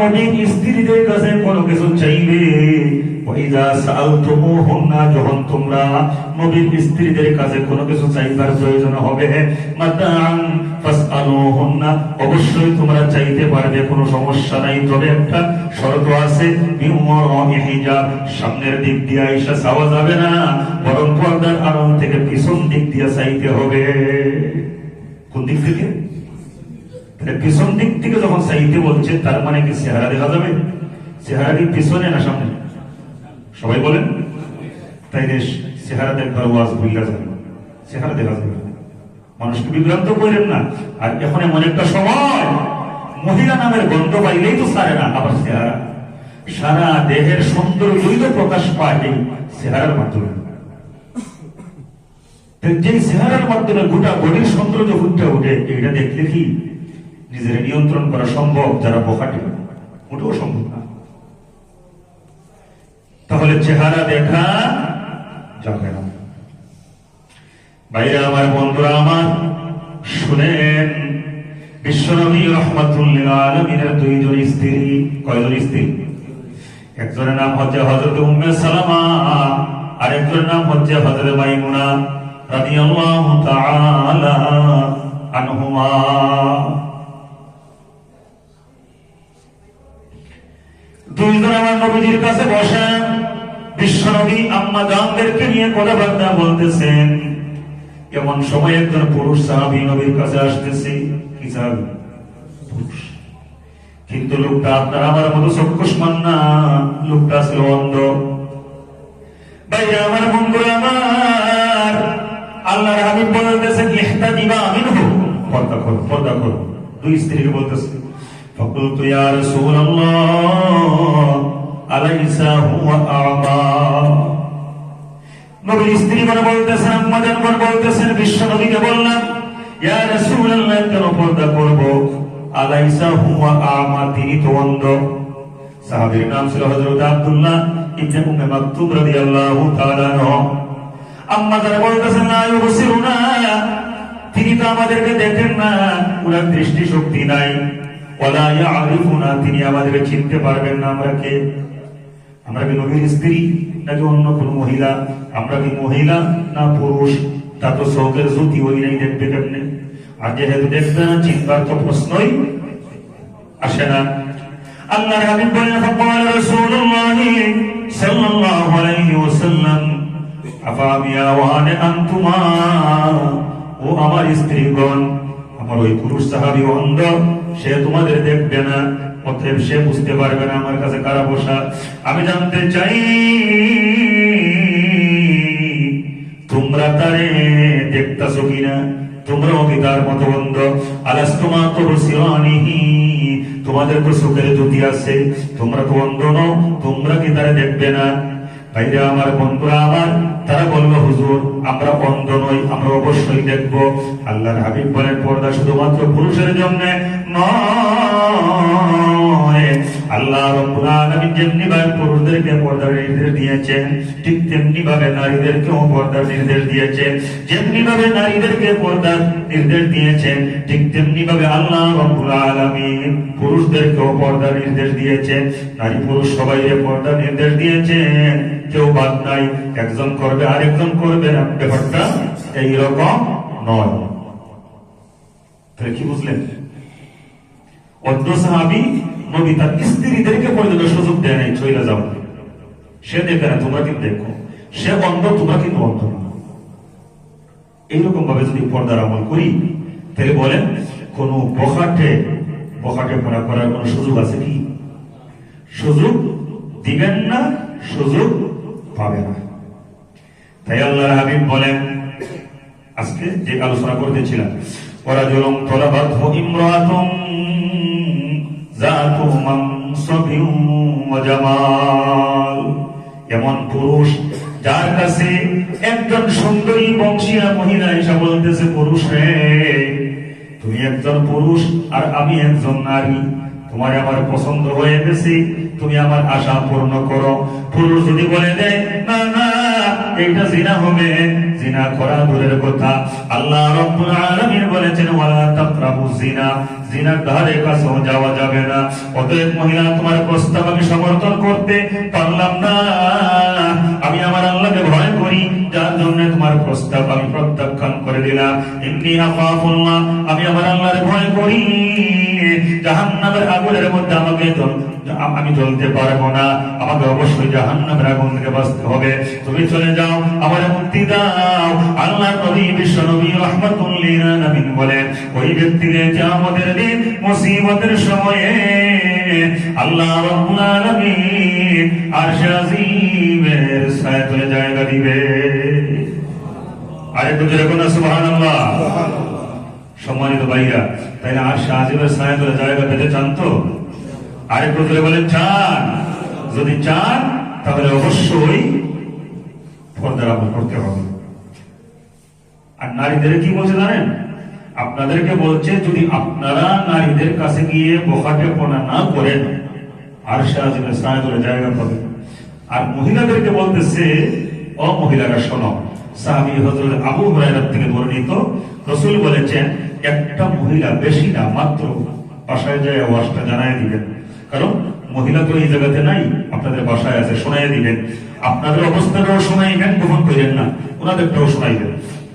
নবীর স্ত্রীদের কাছে কোনো কিছু চাইবে। যখন তোমরা নবীর স্ত্রীদের কাছে কোনো কিছু চাইবার প্রয়োজন হবে অবশ্যই তোমরা চাইতে পারবে, কোনো সমস্যা নাই। তবে একটা শর্ত আছে সামনের দিক দিয়ে আইসা চাওয়া যাবে না, বরং পর্দার আড়াল থেকে পিছন দিক দিয়ে চাইতে হবে। কোন দিক থেকে? পিছন দিক থেকে যখন চাইতে বলছে, তার মানে কি চেহারা দেখা যাবে? চেহারা কি পিছনে না সামনে? সবাই বলেন। তাই রে চেহারা দেখবার ওয়াজ ভুলিয়া যাবে। চেহারা দেখা যাবে। মানুষকে বিভ্রান্ত করেন না। আর এখন এমন একটা সময়, মহিলা নামের গন্ধ পাইলেই তো সারে না আবার চেহারা। সারা দেহের সৌন্দর্যই তো প্রকাশ পায় এই চেহারার মাধ্যমে। যে চেহারার মাধ্যমে গোটা বডির সৌন্দর্য ফুটে ওঠে এটা দেখলে কি নিজের নিয়ন্ত্রণ করা সম্ভব, যারা বখাটে ওটাও সম্ভব না। তাহলে চেহারা দেখা যাবে না। বাইরে আমার বন্ধুরা, আমার শুনেন, বিশ্বনবী রহমাতুল্লাহ আলমিনের দুইজন স্ত্রী, কয়জন স্ত্রী? একজনের নাম হচ্ছে হজরত উম্মে সালামা আর একজনের নাম হচ্ছে হজরত মাইমুনা রাদিয়াল্লাহু তাআলা আনহুমা। দুইজন আমার নবীজির কাছে আম্মা জানদেরকে নিয়ে কথাবার্তা বলতেছেন। এমন সময় একজন পুরুষ সাহাবী নবীর কাছে আসতেছে, কি পুরুষ। কিন্তু লোকটা, আপনার আমার মতো চক্ষুষ্মান না। লোকটা ছিল অন্ধ। ভাই আমার বন্ধু আমার। আল্লাহর হাবিব বলতেছেন ইহতা দিবা পর্দা করো পর্দা করো। দুই স্ত্রীকে বলতেছে فقلت يا رسول الله أليس هو أعمى নবীর স্ত্রী করে বলতেছেন আম্মাজান করে বলতেছেন বিশ্ব নবীকে বললাম ইয়া রাসূলুল্লাহ কেন পর্দা করব আলাইসা হুয়া আমা তিনি তো অন্ধ সাহাবীর নাম ছিল হযরত আব্দুল্লাহ ইবনে উম্মে মাকতুম রাদিয়াল্লাহু তাআলা আনহু আম্মা যারা বলতেছেন না ইউবসিরুনা তিনি তো আমাদেরকে দেখেন না ওনার দৃষ্টি শক্তি নাই ইয়ারিফুনা তিনি আমাদেরকে চিনতে পারবেন না। আমরা কে? আমরা কি নবীর স্ত্রী নাকি অন্য কোন মহিলা? আমরা কি মহিলা না পুরুষ? তা তো চৌকের জ্যোতি ওই নাই দেখবে কেমনে? আর যেহেতু দেখবে না চিন্তার তো প্রশ্নই আসে না। আল্লাহর হাবিব বলেন, ফাকাল রাসূলুল্লাহ সাল্লাল্লাহু আলাইহি ওয়াসাল্লাম আফামিয়া ওয়ানে আনতুমা? ও আমার স্ত্রীগণ আমার ওই পুরুষ সাহাবী অন্ধ, সে তোমাদের দেখবে না, অতএব সে বুঝতে পারবে না আমার কাছে কারা বসা। আমি জানতে চাই, তোমরা তারে দেখতাছো কিনা? তোমরাও কি তার মতো বন্ধ আলাস্তমা তো রসিয়ানিহি তোমাদের তো সুখের জ্যোতি আছে, তোমরা তো অন্ধ নও, তোমরা কি তারা দেখবে না? ভাইরা আমার বন্ধুরা আমার, তারা বলল, হুজুর, আমরা অন্ধ নই, আমরা অবশ্যই দেখব। আল্লাহর হাবিব বলেন, পর্দা শুধুমাত্র পুরুষের জন্য নয়। যেমনি ভাবে পুরুষদেরকে পর্দার নির্দেশ দিয়েছেন, ঠিক তেমনি ভাবে নারীদেরকেও পর্দার নির্দেশ দিয়েছেন। যেমনি ভাবে নারীদেরকে পর্দার নির্দেশ দিয়েছেন, ঠিক তেমনি ভাবে আল্লাহ রব্বুল পুরুষদেরকেও পর্দার নির্দেশ দিয়েছেন। নারী পুরুষ সবাই পর্দার নির্দেশ দিয়েছেন। কেউ বাদ নাই, একজন করবে, আরেকজন করবে না। ব্যাপারটা এইরকম নয়। কি বুঝলেন? অন্য সাহাবি নবী তার স্ত্রীদেরকে পর্যন্ত সুযোগ দেয় নাই চলে যাও। সে দেখে না, তোমরা কিন্তু দেখো। সে অন্ধ, তোমরা কিন্তু অন্ধ না। এইরকম ভাবে যদি পর্দার আমল করি, তাহলে বলেন, কোন বখাটে বখাটে পড়া করার কোন সুযোগ আছে কি? সুযোগ দিবেন না, সুযোগ পাবে না। তাই আল্লাহ হাবিব বলেন, আজকে যে আলোচনা করতেছিলাম ওরাজুলুম তলাবাতহু ইমরাতুম এমন পুরুষ যার কাছে একজন সুন্দরী বংশীয়া মহিলা এসে বলতেছে পুরুষ রে তুমি একজন পুরুষ আর আমি একজন নারী। তোমার আমার পছন্দ হয়ে গেছে, তুমি আমার আশা পূর্ণ করো। পুরুষ যদি বলে দেয়, না না জিনা হবে, জিনা করা দূরের কথা। আল্লাহ রব্বুল আলামিন বলেছেন, ওয়ালা তাকরাবু জিনা, জিনার ধারে যাওয়া যাবে না। অতএব মহিলা, তোমার প্রস্তাব আমি সমর্থন করতে পারলাম না। আমি আমার আল্লাহকে ভয় করি, যার জন্য তোমার প্রস্তাব আমি প্রত্যাখ্যান করে দিলাম। এমনি আফাফুল্লাহ, আমি আমার আল্লাহর ভয় করি। জাহান্নামের আগুনের মধ্যে আমাকে আমি জ্বলতে পারব না। আমাকে অবশ্যই জাহান্নামের আগুন থেকে বাঁচতে হবে। তুমি চলে যাও, আমার মুক্তি দাও। আল্লাহ নবী, বিশ্ব নবী রহমাতুল্লিল নবীন বলেন, ওই ব্যক্তিকে যে আমাদের দিন মুসিবতের সময়ে। আল্লাহ রব্বুল আলামিন আরশে আজিমের ছায়াতলে জায়গা দিবে। আরে আরেকটু যেরকম সুবহানাল্লাহ। সম্মানিত ভাইরা, তাই না? আর শাহজিবের করে জায়গা পেতে চান তো? আরেকটু ধরে বলেন, চান! যদি চান, তাহলে অবশ্যই পর্দার আমল করতে হবে। আর নারীদের কি বলছে জানেন? আপনাদেরকে বলছে, যদি আপনারা নারীদের কাছে গিয়ে বখাটেপনা না করেন আর শাহজিবের করে জায়গা পাবেন আর মহিলাদেরকে বলতেছে ও মহিলারা, শোনো, সাহাবি হজরত আবু হুরায়রা থেকে বর্ণিত রসুল বলেছেন একটা মহিলা বেশি না, মাত্র। বাসায় যায় ওয়াজটা জানাই দিবেন। কারণ মহিলা তো এই জায়গাতে নাই, আপনাদের বাসায় আছে শোনাই দিবেন। আপনাদের অবস্থাটাও শোনাইবেন গ্রহণ করেন না। ওনাদেরটাও শোনাইবেন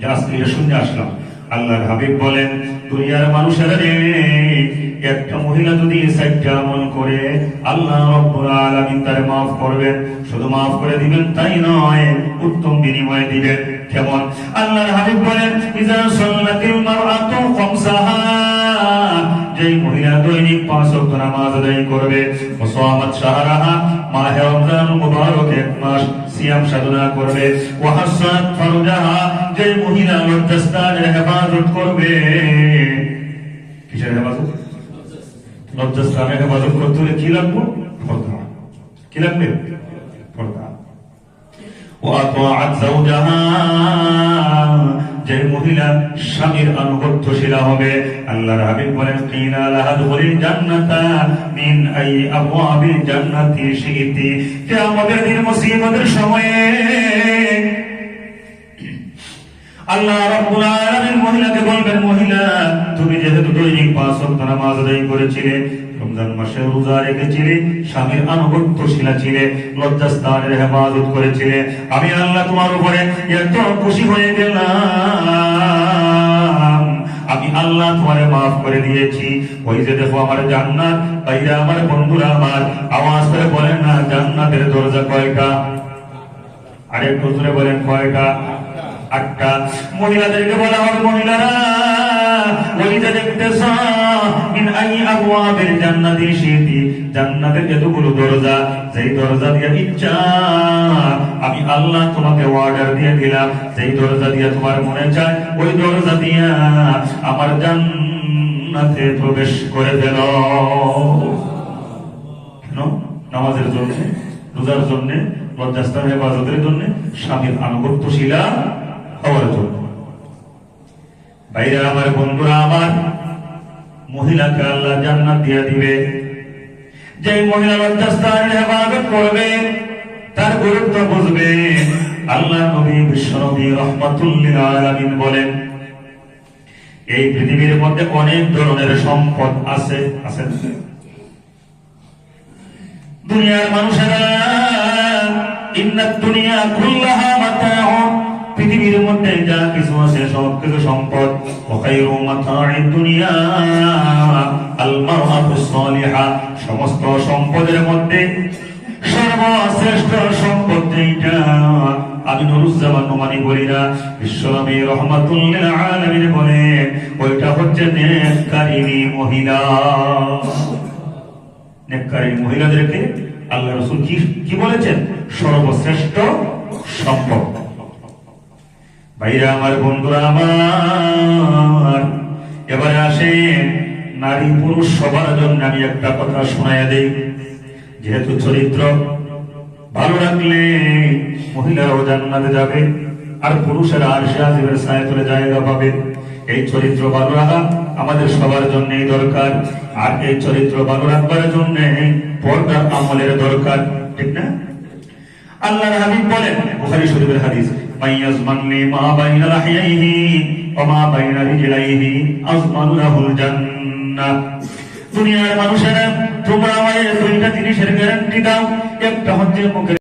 যে আজকে এটা শুনে আসলাম। আল্লাহর হাবিব বলেন, দুনিয়ার মানুষেরা রে একটা মহিলা যদি সাইডটা আমল করে, আল্লাহ রব্বুল আলামিন তারে মাফ করবেন। শুধু মাফ করে দিবেন তাই নয়, উত্তম বিনিময় দিবেন। কেমন? আল্লাহর হাবিব বলেন ইজা নামাজ আদায় করবে। মুসামাত শাহরাহা মাহে রমজান মুবারক এক মাস সিয়াম সাধনা করবে। ওয়াহাসাত ফরজাহা যে মহিলা লজ্জাস্থানের হেফাজত করবে। কিসের হেফাজত? লজ্জাস্থানের হেফাজত করতে হলে কি লাগবে? পর্দা। কি লাগবে? পর্দা। ওয়া আতাআত যাওজাহা যে মহিলা, স্বামীর আনুগত্যশীলা হবে। আল্লাহর হাবিব বলেন কিনা লাহা দুখুলিল জান্নাতা মিন আই আবওয়াবিল জান্নাতি শিইতি কিয়ামতের দিন মুসিবতের সময়ে আল্লাহ রাব্বুল আলামিন মহিলাকে বলবেন, মহিলা, তুমি যেহেতু দৈনিক পাঁচ ওয়াক্ত নামাজ আদায় করেছিলে রমজান মাসে রোজা রেখেছিলে স্বামীর আনুগত্যশীলা ছিলে লজ্জাস্থানের হেফাজত করেছিলে আমি আল্লাহ তোমার উপরে এত খুশি হয়ে গেলাম। আমি আল্লাহ তোমারে মাফ করে দিয়েছি। ওই যে দেখো আমার জান্নাত, বাইরে আমার বন্ধুরা আমার আওয়াজ করে বলেন না, জান্নাতের দরজা কয়টা? আরেক বলেন কয়টা? আটটা। মহিলাদেরকে বলা হবে মহিলারা। আমি আল্লাহ তোমাকে অর্ডার দিয়ে দিলাম। সেই দরজা দিয়ে তোমার মনে চায়, ওই দরজা দিয়া আমার জান্নাতে প্রবেশ করে কেন? নামাজের জন্য, রোজার জন্য, লজ্জাস্থান হেফাজতের জন্য, স্বামীর আনুগত্যশীলা হওয়ার জন্য। বাইরে আমার বন্ধুরা আমার মহিলাকে আল্লাহ জান্নাত দিয়ে দিবে। যে মহিলা লজ্জাস্থানের হেফাজত করবে, তার গুরুত্ব বুঝবে। আল্লাহ নবী বিশ্ব নবী রহমাতুল্লিল আলামিন বলেন, এই পৃথিবীর মধ্যে অনেক ধরনের সম্পদ আছে আছে দুনিয়ার মানুষেরা ইন্নাত দুনিয়া কুল্লাহা পৃথিবীর মধ্যে যা কিছু আছে সব কিছু সম্পদ ওয়াখাইরু মাতাঈ দুনিয়া আল সালিহা সমস্ত সম্পদের মধ্যে সর্বশ্রেষ্ঠ আমি নুরুজ্জামান নোমানি বলি না রহমাতুল্লিল আলামিন ওইটা হচ্ছে নেককারিনী মহিলা নেককারী মহিলাদেরকে আল্লাহ রসুল কি কি বলেছেন সর্বশ্রেষ্ঠ সম্পদ। ভাইরা আমার বন্ধুরা আমার, এবারে আসেন নারী পুরুষ সবার জন্য আমি একটা কথা শোনায় দেই। যেহেতু চরিত্র ভালো রাখলে মহিলারাও জান্নাতে যাবে, আর পুরুষেরা আর সাহেবের সায়তলে জায়গা পাবে। এই চরিত্র ভালো রাখা আমাদের সবার জন্যই দরকার, আর এই চরিত্র ভালো রাখবার জন্য পর্দার আমলের দরকার, ঠিক না? আল্লাহর হাবিব বলেন, বুখারী শরীফের হাদিস মাইয়াজমাননি মা বাইনা লাহিয়াইহি ওয়া মা বাইনা রিজলাইহি আজমানু লাহুল জান্নাহ দুনিয়ার মানুষেরা তোমরা আমাদের দুইটা জিনিসের গ্যারান্টি দাও একটা হচ্ছে মুখের